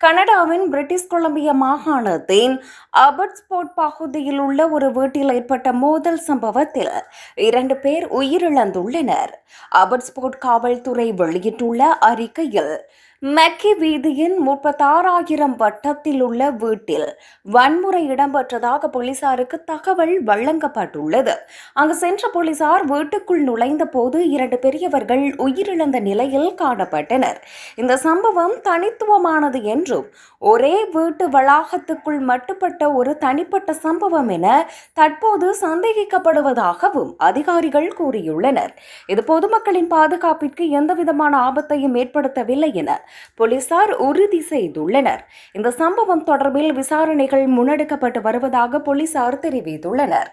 கனடாவின் British Columbia மாகாணத்தின் அபட்ஸ்போர்ட் பகுதியில் உள்ள ஒரு வீட்டில் ஏற்பட்ட மோதல் சம்பவத்தில் இரண்டு பேர் உயிரிழந்துள்ளனர். அபர்ட்ஸ்போர்ட் காவல்துறை வெளியிட்டுள்ள அறிக்கையில் மக்கி வீதியின் முப்பத்தாறாயிரம் வட்டத்தில் உள்ள வீட்டில் வன்முறை இடம்பெற்றதாக போலீசாருக்கு தகவல் வழங்கப்பட்டுள்ளது. அங்கு சென்ற போலீசார் வீட்டுக்குள் நுழைந்த போது இரண்டு பெரியவர்கள் உயிரிழந்த நிலையில் காணப்பட்டனர். இந்த சம்பவம் தனித்துவமானது என்றும் ஒரே வீட்டு வளாகத்துக்குள் மட்டுப்பட்ட ஒரு தனிப்பட்ட சம்பவம் என தற்போது சந்தேகிக்கப்படுவதாகவும் அதிகாரிகள் கூறியுள்ளனர். இது பொதுமக்களின் பாதுகாப்பிற்கு எந்தவிதமான ஆபத்தையும் ஏற்படுத்தவில்லை என போலீசார் உறுதி செய்துள்ளனர். இந்த சம்பவம் தொடர்பில் விசாரணைகள் முன்னெடுக்கப்பட்டு வருவதாக போலீசார் தெரிவித்துள்ளனர்.